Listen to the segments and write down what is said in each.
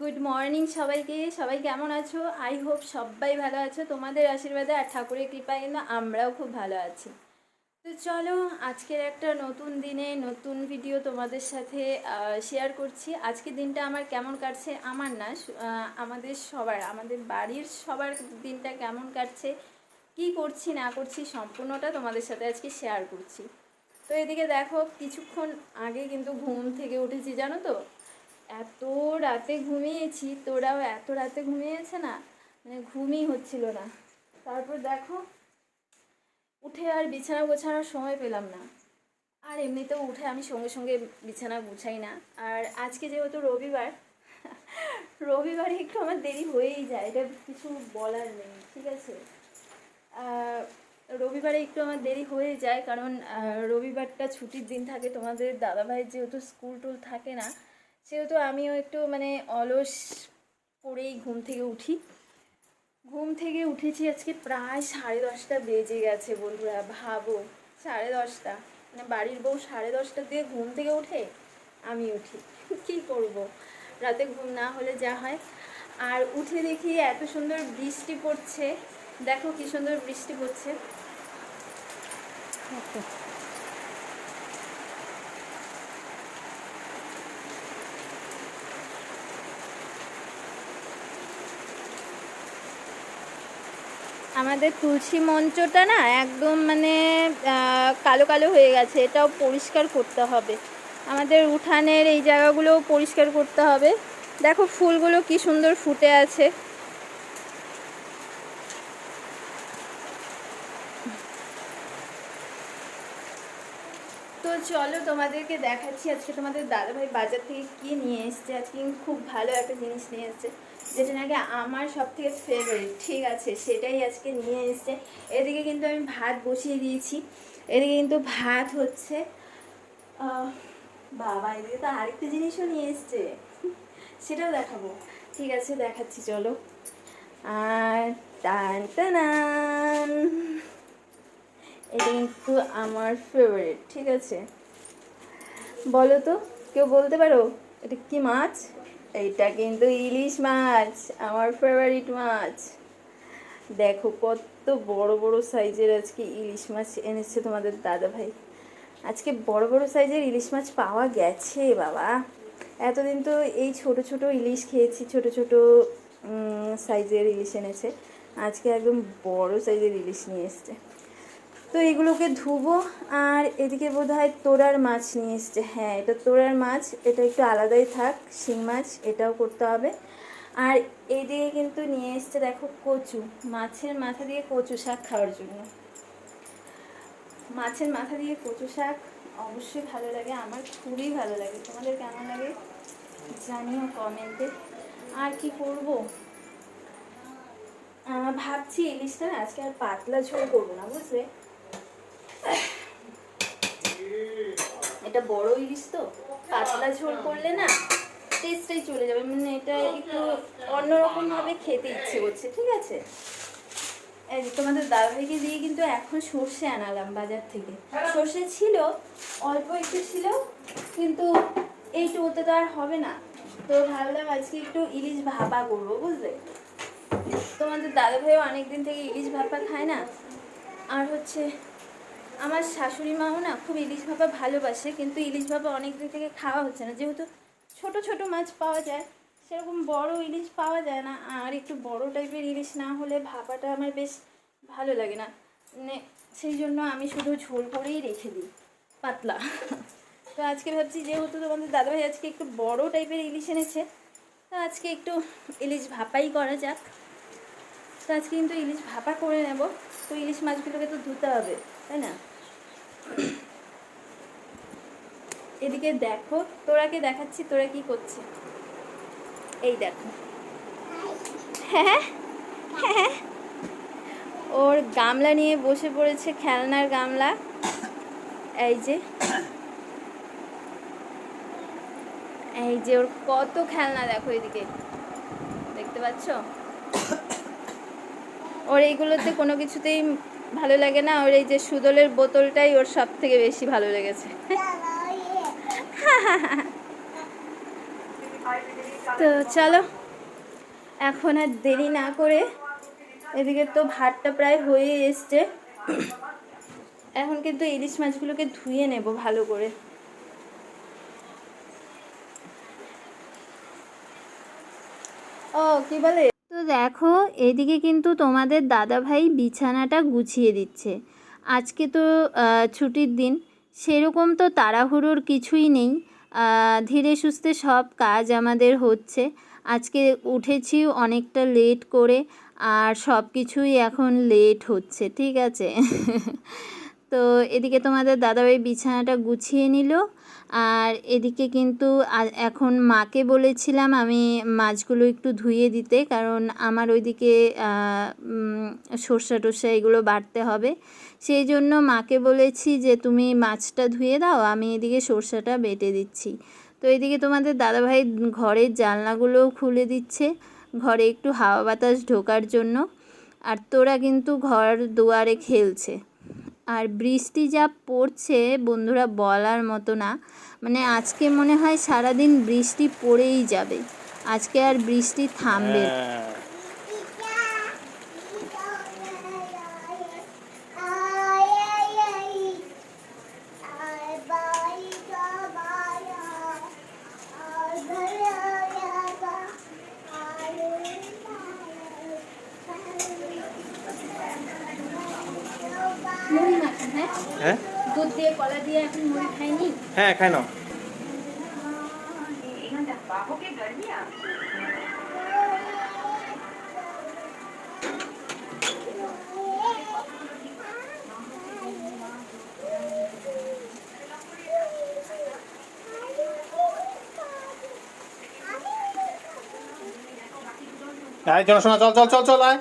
Good morning সবাইকে। সবাই কেমন আছো? আই হোপ সবাই ভালো আছো। তোমাদের আশীর্বাদে আর ঠাকুরের কৃপায় কিন্তু আমরাও খুব ভালো আছি। তো চলো, আজকের একটা নতুন দিনে নতুন ভিডিও তোমাদের সাথে শেয়ার করছি। আজকের দিনটা আমার কেমন কাটছে আমার না আমাদের সবার, আমাদের বাড়ির সবার দিনটা কেমন কাটছে, কি করছি, না করছি সম্পূর্ণটা তোমাদের সাথে আজকে শেয়ার করছি। তো এদিকে দেখো, কিছুক্ষণ আগে কিন্তু ঘুম থেকে উঠেছি, জানো তো? এত রাতে ঘুমিয়েছি, তোরাও এত রাতে ঘুমিয়েছে না? মানে ঘুমই হচ্ছিল না। তারপর দেখো, উঠে আর বিছানা গোছানোর সময় পেলাম না। আর এমনিতেও উঠে আমি সঙ্গে সঙ্গে বিছানা গুছাই না। আর আজকে যেহেতু রবিবার, রবিবারে একটু আমার দেরি হয়েই যায়, এটা কিছু বলার নেই, ঠিক আছে? রবিবারে একটু আমার দেরি হয়ে যায়, কারণ রবিবারটা ছুটির দিন থাকে, তোমাদের দাদাভাইয়ের যেহেতু স্কুল টুল থাকে না সেহেতু আমিও একটু মানে অলস করেই ঘুম থেকে উঠি। ঘুম থেকে উঠেছি আজকে প্রায় সাড়ে দশটা বেজে গেছে বন্ধুরা, ভাবো। সাড়ে দশটা মানে বাড়ির বউ সাড়ে দশটা দিয়ে ঘুম থেকে উঠে আমি উঠি। কি করব? রাতে ঘুম না হলে যা হয়। আর উঠে দেখি এত সুন্দর বৃষ্টি পড়ছে। দেখো কি সুন্দর বৃষ্টি পড়ছে। আমাদের তুলসী মঞ্চটা না একদম মানে কালো কালো হয়ে গেছে, এটাও পরিষ্কার করতে হবে। আমাদের উঠানের এই জায়গাগুলোও পরিষ্কার করতে হবে। দেখো ফুলগুলো কি সুন্দর ফুটে আছে। তো চলো তোমাদেরকে দেখাচ্ছি আজকে তোমাদের দাদাভাই বাজার থেকে কি নিয়ে এসছে। আজকে খুব ভালো একটা জিনিস নিয়ে এসছে। যেটা নাকি আমার সব থেকে ফেভারিট ঠিক আছে, সেটাই আজকে নিয়ে এসছে। এদিকে কিন্তু আমি ভাত বসিয়ে দিয়েছি। এদিকে কিন্তু ভাত হচ্ছে বাবা, এদিকে তো আরেকটা জিনিসও নিয়ে এসছে। সেটাও দেখাবো। ঠিক আছে, দেখাচ্ছি, চলো। আর টান, টানান। এটা কিন্তু আমার ফেভারিট ঠিক আছে। বলো তো, কেউ বলতে পারো? এটা কি মাছ? এইটা কিন্তু ইলিশ মাছ, আমার ফেভারিট মাছ। দেখো কত বড় বড় সাইজের আজকে ইলিশ মাছ এনেছে তোমাদের দাদা ভাই আজকে বড় বড় সাইজের ইলিশ মাছ পাওয়া গেছে, বাবা। এতদিন তো এই ছোট ছোট ইলিশ খেয়েছি, ছোট ছোট সাইজের ইলিশ এনেছে। আজকে একদম বড় সাইজের ইলিশ নিয়ে এসছে। তো এগুলোকে ধুবো, আর এদিকে বোধ হয় তোরার মাছ নিয়ে এসছে। হ্যাঁ এটা তোরার মাছ, এটা একটু আলাদাই থাক, শিং মাছ, এটাও করতে হবে। আর এইদিকে কিন্তু নিয়ে এসছে দেখো কচু, মাছের মাথা দিয়ে কচু শাক খাওয়ার জন্য। মাছের মাথা দিয়ে কচু শাক অবশ্যই ভালো লাগে, আমার খুবই ভালো লাগে। তোমাদের কেমন লাগে জানিও কমেন্টে। আর কি করব? ভাবছি ইলিশটা আজকে আর পাতলা ঝোল করব না, বুঝলে? এটা বড় ইলিশ তো, পাতলা ঝোল করলে না টেস্টটাই চলে যাবে। মানে এটা একটু অন্যরকম ভাবে খেতে ইচ্ছে করছে, ঠিক আছে? এই তোমাদের দাদাভাইকে দিয়ে কিন্তু এখন সর্ষে আনালাম বাজার থেকে। সর্ষে ছিল, অল্প একটু ছিল, কিন্তু এইটুকুতে তো আর হবে না। তো ভাবলাম আজকে একটু ইলিশ ভাপা করব, বুঝলে? তোমাদের দাদাভাইও অনেক দিন থেকে ইলিশ ভাপা খায় না। আর হচ্ছে আমার শাশুড়ি মাও না খুব ইলিশ ভাপা ভালোবাসে, কিন্তু ইলিশ ভাপা অনেক দিন থেকে খাওয়া হচ্ছে না। যেহেতু ছোট ছোট মাছ পাওয়া যায়, সেরকম বড় ইলিশ পাওয়া যায় না। আর একটু বড় টাইপের ইলিশ না হলে ভাপাটা আমার বেশ ভালো লাগে না। মানে সেই জন্য আমি শুধু ঝোল করেই রেখে দিই, পাতলা। তো আজকে ভাবছি, যেহেতু তোমাদের দাদাভাই আজকে একটু বড় টাইপের ইলিশ এনেছে, তো আজকে একটু ইলিশ ভাপাই করা যাক। তো আজকে কিন্তু ইলিশ ভাপা করে নেব। তো ইলিশ মাছগুলোকে তো ধুতে হবে। তাই না? এদিকে দেখো, তোরাকে দেখাচ্ছি, তোরা কি করছে? এই দেখো। হ্যাঁ? হ্যাঁ? ওর গামলা নিয়ে বসে পড়েছে, খেলনার গামলা। এই যে। এই যে ওর কত খেলনা দেখো এদিকে। দেখতে পাচ্ছ? ওর এইগুলোতে কোনো কিছুতেই ভালো লাগে না? ওর এই যে সুদলের বোতলটাই ওর সব থেকে বেশি ভালো লেগেছে। তো চলো, এখন আর দেরি না করে এদিকে তো ভাতটা প্রায় হয়ে এসছে। এখন কিন্তু ইলিশ মাছগুলোকে ধুয়ে নেব ভালো করে। ও, কি বলে? তো দেখো, এদিকে কিন্তু তোমাদের দাদাভাই বিছানাটা গুছিয়ে দিচ্ছে। আজকে তো ছুটির দিন, সেরকম তো তাড়াহুড়োর কিছুই নেই। ধীরে সুস্থে সব কাজ আমাদের হচ্ছে। আজকে উঠেছি অনেকটা লেট করে, আর সব কিছুই এখন লেট হচ্ছে, ঠিক আছে? তো এদিকে তোমাদের দাদাভাই বিছানাটা গুছিয়ে নিল। আর এদিকে কিন্তু এখন মাকে বলেছিলাম আমি মাছগুলো একটু ধুয়ে দিতে, কারণ আমার ওইদিকে সর্ষা টর্ষা এগুলো বাটতে হবে। সেই জন্য মাকে বলেছি যে তুমি মাছটা ধুয়ে দাও, আমি এদিকে সর্ষাটা বেটে দিচ্ছি। তো এদিকে তোমাদের দাদাভাই ঘরের জানলাগুলোও খুলে দিচ্ছে, ঘরে একটু হাওয়া বাতাস ঢোকার জন্য। আর তোরা কিন্তু ঘর দুয়ারে খেলছে। আর বৃষ্টি যা পড়ছে, বন্ধুরা বলার মতো না। মানে আজকে মনে হয় সারাদিন বৃষ্টি পড়েই যাবে। আজকে আর বৃষ্টি থামবে না। হ্যাঁ। মুড়ি মাখা হ্যাঁ হ্যাঁ দুধ দিয়ে কলা দিয়ে এখন মুড়ি খাইনি হ্যাঁ খাই নাও আয় চলো শোনা চল চল চল চল আয়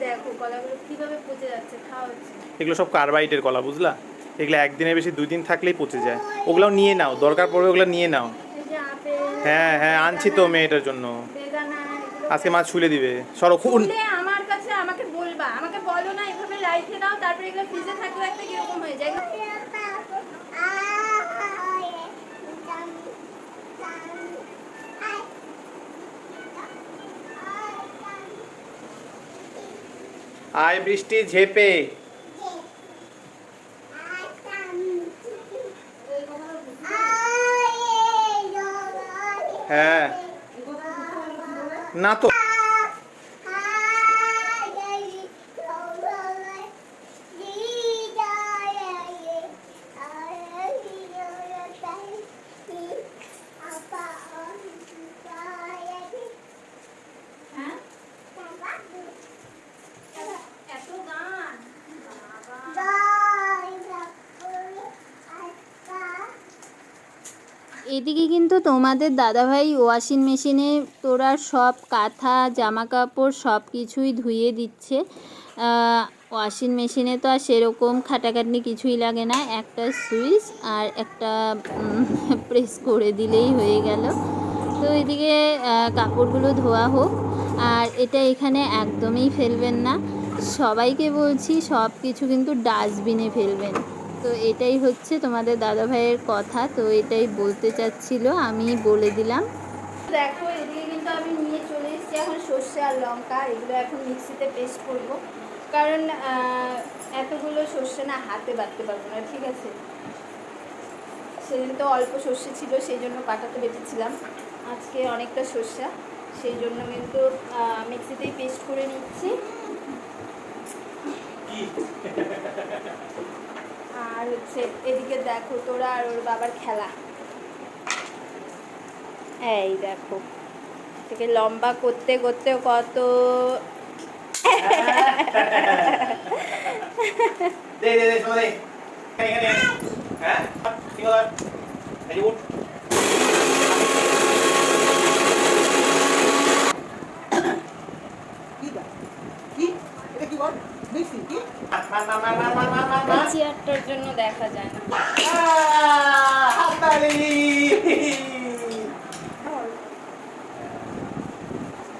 দেখো কলাগুলো কীভাবে পচে যাচ্ছে খাওয়া হচ্ছে এগুলো সব কার্বাইটের কলা বুঝলা? এগুলো একদিনের বেশি দুই দিন থাকলেই পচে যায়। ওগুলো নিয়ে নাও দরকার পড়বে ওগুলো নিয়ে নাও। হ্যাঁ হ্যাঁ আনছি তো মেয়েটার জন্য। আজকে মাছ ছুলে দিবে। সরো খুন। আমার কাছে আমাকে বলবা আমাকে বলো না এভাবে লাইফে দাও তারপরে এগুলো ফ্রিজে থাকলে একটা কীরকম হয়ে যায়। আয় বৃষ্টি ঝেপে। হ্যাঁ। না তো। এদিকে কিন্তু তোমাদের দাদাভাই ওয়াশিং মেশিনে তোরা সব কাঁথা জামা কাপড় সব কিছুই ধুয়ে দিচ্ছে। ওয়াশিং মেশিনে তো আর সেরকম খাটাখাটনি কিছুই লাগে না। একটা সুইচ আর একটা প্রেস করে দিলেই হয়ে গেল। তো এদিকে কাপড়গুলো ধোয়া হোক। আর এটা এখানে একদমই ফেলবেন না। সবাইকে বলছি সব কিছু কিন্তু ডাস্টবিনে ফেলবেন। তো এটাই হচ্ছে তোমাদের দাদা ভাইয়ের কথা তো এটাই বলতে চাচ্ছিল আমি বলে দিলাম। দেখো এদিকে কিন্তু আমি নিয়ে চলে এসেছি এখন সর্ষে আর লঙ্কা এগুলো এখন মিক্সিতে পেস্ট করব। কারণ এতগুলো সর্ষে না হাতে বাটতে পারব না ঠিক আছে? সেদিন তো অল্প সর্ষে ছিল সেই জন্য পাটাতে বেটেছিলাম আজকে অনেকটা সর্ষা সেই জন্য কিন্তু মিক্সিতেই পেস্ট করে নিচ্ছি। আর হচ্ছে এদিকে দেখো তোরা আর ওর বাবার খেলা। এই দেখো থেকে লম্বা করতে করতে কত দে দে দে দে হ্যাঁ কি হলো এই যে উঠ কি দা? কি? এটা কি বল? বেশি কি মার, মার, মার, মার, মার, মার, মার, মার। জন্য দেখা যায় না।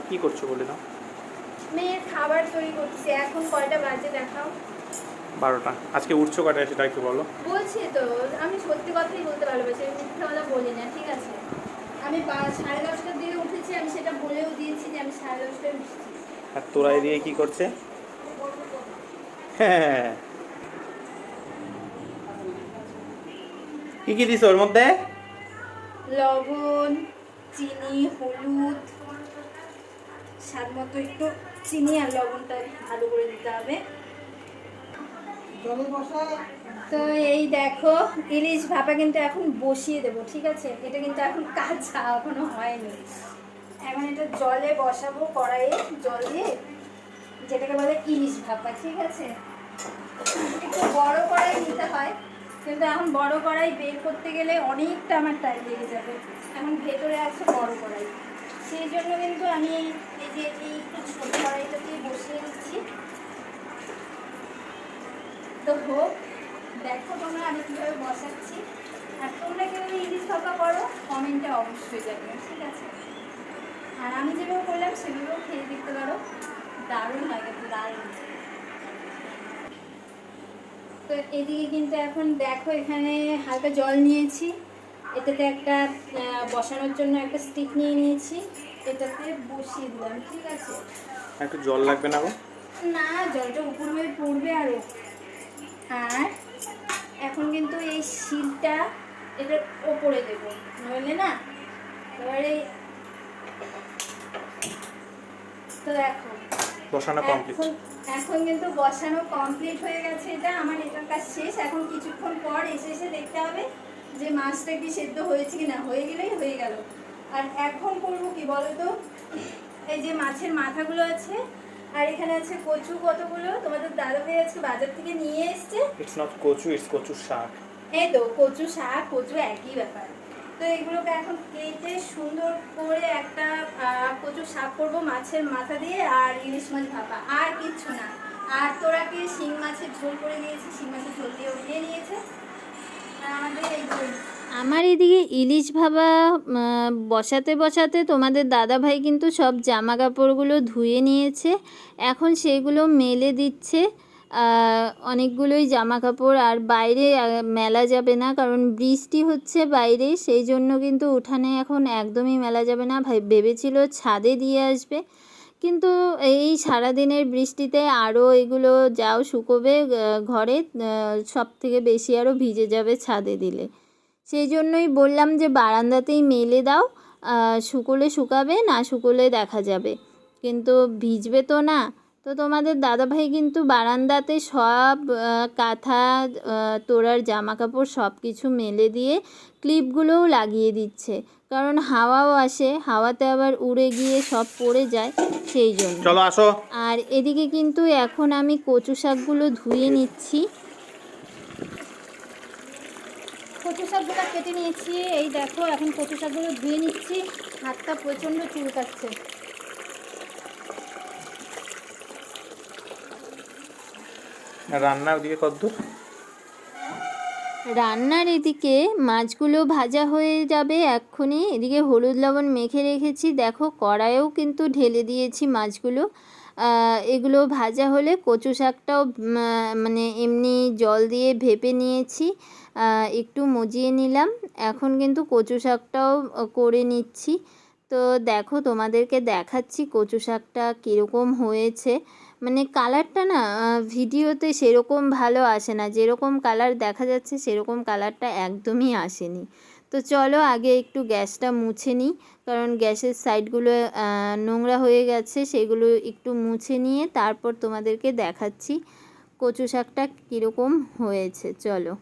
কি করছ বলে দাও মেয়ের খাবার তৈরি করছি এখন কয়টা বাজে দেখাও। বারোটা। আজকে উঠছো কটায় সেটা একটু বলো। বলছি তো আমি সত্যি কথাই বলতে ভালোবাসি আমি মিথ্যা কথা বলি না ঠিক আছে? আমি সাড়ে দশটার দিকে উঠেছি আমি সেটা বলেও দিয়েছি যে আমি সাড়ে দশটায় উঠেছি। আর তোরা এদিকে কি করছে? হ্যাঁ। কি কি দিস ওর মধ্যে? লবণ চিনি হলুদ স্বাদ মতো একটু চিনি আর লবণটা ভালো করে দিতে হবে। তো এই দেখো ইলিশ ভাপা কিন্তু এখন বসিয়ে দেবো ঠিক আছে? এটা কিন্তু এখন কাঁচা এখনও হয়নি। এখন এটা জলে বসাবো কড়াইয়ে জল দিয়ে যেটাকে বলে ইলিশ ভাপা ঠিক আছে? একটু বড় কড়াই নিতে হয়। কিন্তু এখন বড় কড়াই বের করতে গেলে অনেকটা আমার টাইম লেগে যাবে। এখন ভেতরে আছে বড় কড়াই। সেই জন্য কিন্তু আমি এই যে, এই একটু ছোট কড়াইটা দিয়ে বসিয়ে দিচ্ছি। তো হোক, দেখো তোমরা আমি কীভাবে বসাচ্ছি। আর তোমরা কীভাবে ইলিশ ভাপা করো, কমেন্টে অবশ্যই জানিও, ঠিক আছে? আর আমি যেভাবে করলাম, সেভাবেও খেয়ে দেখতে পারো। দারুণ লাগে, দারুণ। তো এদিকে কিন্তু এখন দেখো এখানে হালকা জল নিয়েছি। এটাতে একটা বসানোর জন্য একটা স্টিক নিয়ে নিয়েছি। এটাতে বসিয়ে দিলাম ঠিক আছে? একটু জল লাগবে না না জলটা উপর হয়ে পড়বে আরও আর এখন কিন্তু এই শিলটা এটার ওপরে দেবো নইলে না? এবারে তো দেখো বসানো কমপ্লিট এখন কিন্তু বসানো কমপ্লিট হয়ে গেছে এটা আমার এটার কাজ শেষ। এখন কিছুক্ষণ পর এসে এসে দেখতে হবে যে মাছটা কি সেদ্ধ হয়েছে কি না হয়ে গেলেই হয়ে গেল। আর এখন করব কি বলো তো এই যে মাছের মাথাগুলো আছে আর এখানে আছে কচু কতগুলো? তোমাদের দাদা ভাই আজকে বাজার থেকে নিয়ে এসছে। ইটস নট কচু ইটস কচুর শাক। এই তো কচু শাক কচু একই ব্যাপার। তো এগুলোকে এখন কেটে সুন্দর করে একটা কচু শাক করব মাছের মাথা দিয়ে আর ইলিশ মাছ ভাপা। আর কিচ্ছু না। আর তোরাকে শিং মাছের ঝোল করে দিয়েছি শিং মাছের ঝোল দিয়ে উঠিয়ে নিয়েছে। আমাদের এই আমার এদিকে ইলিশ ভাবা বসাতে বসাতে তোমাদের দাদা ভাই কিন্তু সব জামা কাপড়গুলো ধুয়ে নিয়েছে। এখন সেগুলো মেলে দিচ্ছে। অনেকগুলোই জামা কাপড় আর বাইরে মেলা যাবে না, কারণ বৃষ্টি হচ্ছে বাইরে, সেই জন্য কিন্তু উঠানে এখন একদমই মেলা যাবে না। ভেবেছিল ছাদে দিয়ে আসবে, কিন্তু এই সারাদিনের বৃষ্টিতে আরও এগুলো যাও শুকোবে ঘরে সব থেকে বেশি আরও ভিজে যাবে ছাদে দিলে। সেই জন্যই বললাম যে বারান্দাতেই মেলে দাও শুকোলে শুকাবে, না শুকোলে দেখা যাবে। কিন্তু ভিজবে তো না তো তোমাদের দাদাভাই কিন্তু বারান্দাতে সব কাঁথা তোড়ার জামা কাপড় সব কিছু মেলে দিয়ে ক্লিপগুলোও লাগিয়ে দিচ্ছে। কারণ হাওয়াও আসে হাওয়াতে আবার উড়ে গিয়ে সব পড়ে যায় সেই জন্য। চলো আসো। আর এদিকে কিন্তু এখন আমি কচু শাকগুলো ধুয়ে নিচ্ছি। কচু শাকগুলো কেটে নিয়েছি। এই দেখো এখন কচু শাকগুলো ধুয়ে নিচ্ছি। হাতটা প্রচণ্ড চুলকাচ্ছে। রান্না ওদিকে কদ্দূর? রান্নার এদিকে মাছগুলো ভাজা হয়ে যাবে এক্ষুনি। এদিকে হলুদ লবণ মেখে রেখেছি। দেখো কড়াইয়েও কিন্তু ঢেলে দিয়েছি মাছগুলো। এগুলো ভাজা হলে কচু শাকটাও মানে এমনি জল দিয়ে ভেপে নিয়েছি। একটু মজিয়ে নিলাম। এখন কিন্তু কচু শাকটাও করে নিচ্ছি। তো দেখো তোমাদেরকে দেখাচ্ছি কচু শাকটা কীরকম হয়েছে। মানে কালারটা না ভিডিওতে সেরকম ভালো আসে না। যেরকম কালার দেখা যাচ্ছে, সেরকম কালারটা একদমই আসেনি। তো চলো আগে একটু গ্যাসটা মুছে নিই। কারণ গ্যাসের সাইডগুলো নোংরা হয়ে গেছে, সেগুলো একটু মুছে নিয়ে তারপর তোমাদেরকে দেখাচ্ছি কচু শাকটা কীরকম হয়েছে। চলো।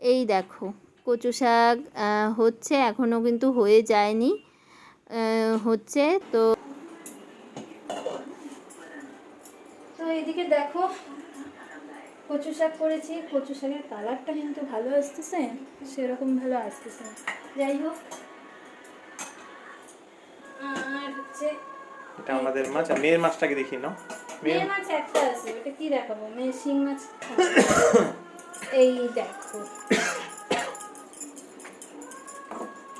এই দেখো, কচু শাক হচ্ছে এখনও কিন্তু হয়ে যায়নি। হচ্ছে, তো এদিকে দেখো কচু শাক করেছি কচু শাকের কালারটা কিন্তু ভালো আসতেছে সেরকম ভালো আসতেছে যাই হোক। আর হচ্ছে এটা আমাদের মাছ আর মেয়ের মাছটাকে দেখি নাও। মেয়ে মাছ একটা আছে ওটা কি দেখাবো? মেয়ে শিং মাছ এই দেখো।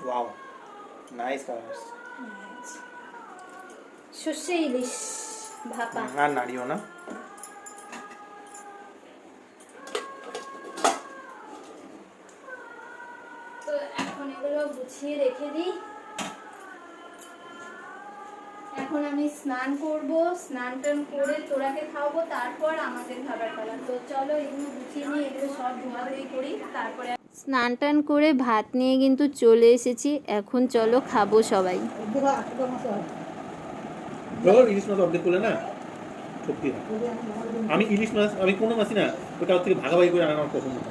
Wow nice colour. সর্ষে ইলিশ ভাপা। আর নাড়িও না তো এখন এগুলো গুছিয়ে রেখে দিই। এখন আমি স্নান করব। স্নান টান করে তোরাকে খাওয়াবো তারপর আমাদের খাবার পালা তো চলো এগুলো গুছিয়ে নিই এগুলো সব ধোয়াধুয়ি করি তারপরে স্নান টান করে ভাত নিয়ে কিন্তু চলে এসেছি। এখন চলো খাব সবাই। ইলিশ মাছ অর্ধেক করলে না? সত্যি না। আমি ইলিশ মাছ আমি কোনো মাছই না ওটা ওর থেকে ভাগাভাগি করে আনা আমার পছন্দ। না।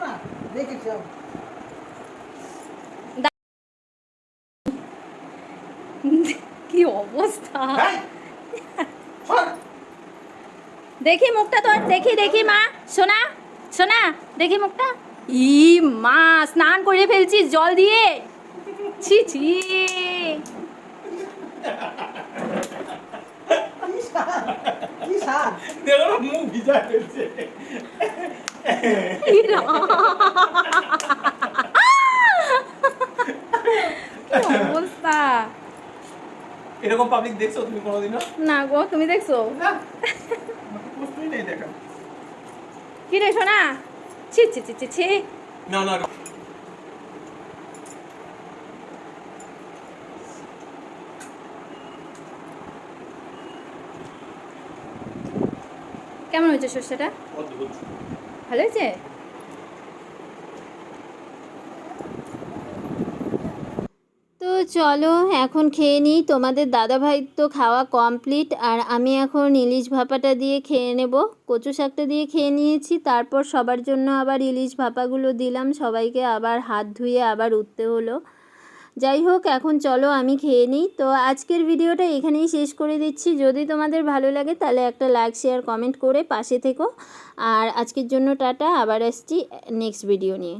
হ্যাঁ শোন। দেখি মুখটা তোর দেখি দেখি মা। সোনা সোনা দেখি মুখটা। ই মা স্নান করে ফেলছিস জল দিয়ে। ছি ছি। মুখ ভিজা ফেলছে। কি অবস্থা। এরকম পাবলিক দেখছ তুমি কোনোদিনও? না গো তুমি দেখছ? কি রে সোনা? ছি ছি ছি ছি ছি। না না। কেমন হয়েছে সর্ষেটা? ভালো হয়েছে? তো চলো এখন খেয়ে নিই। তোমাদের দাদাভাই তো খাওয়া কমপ্লিট আর আমি এখন ইলিশ ভাপাটা দিয়ে খেয়ে নেব। কচু শাকটা দিয়ে খেয়ে নিয়েছি তারপর সবার জন্য আবার ইলিশ ভাপাগুলো দিলাম। সবাইকে আবার হাত ধুয়ে আবার উঠতে হলো। যাই হোক, এখন চলো আমি খেয়ে নিই। তো আজকের ভিডিওটা এখানেই শেষ করে দিচ্ছি। যদি তোমাদের ভালো লাগে তাহলে একটা লাইক, শেয়ার, কমেন্ট করে পাশে থেকো। আর আজকের জন্য টাটা, আবার আসছি নেক্সট ভিডিও নিয়ে।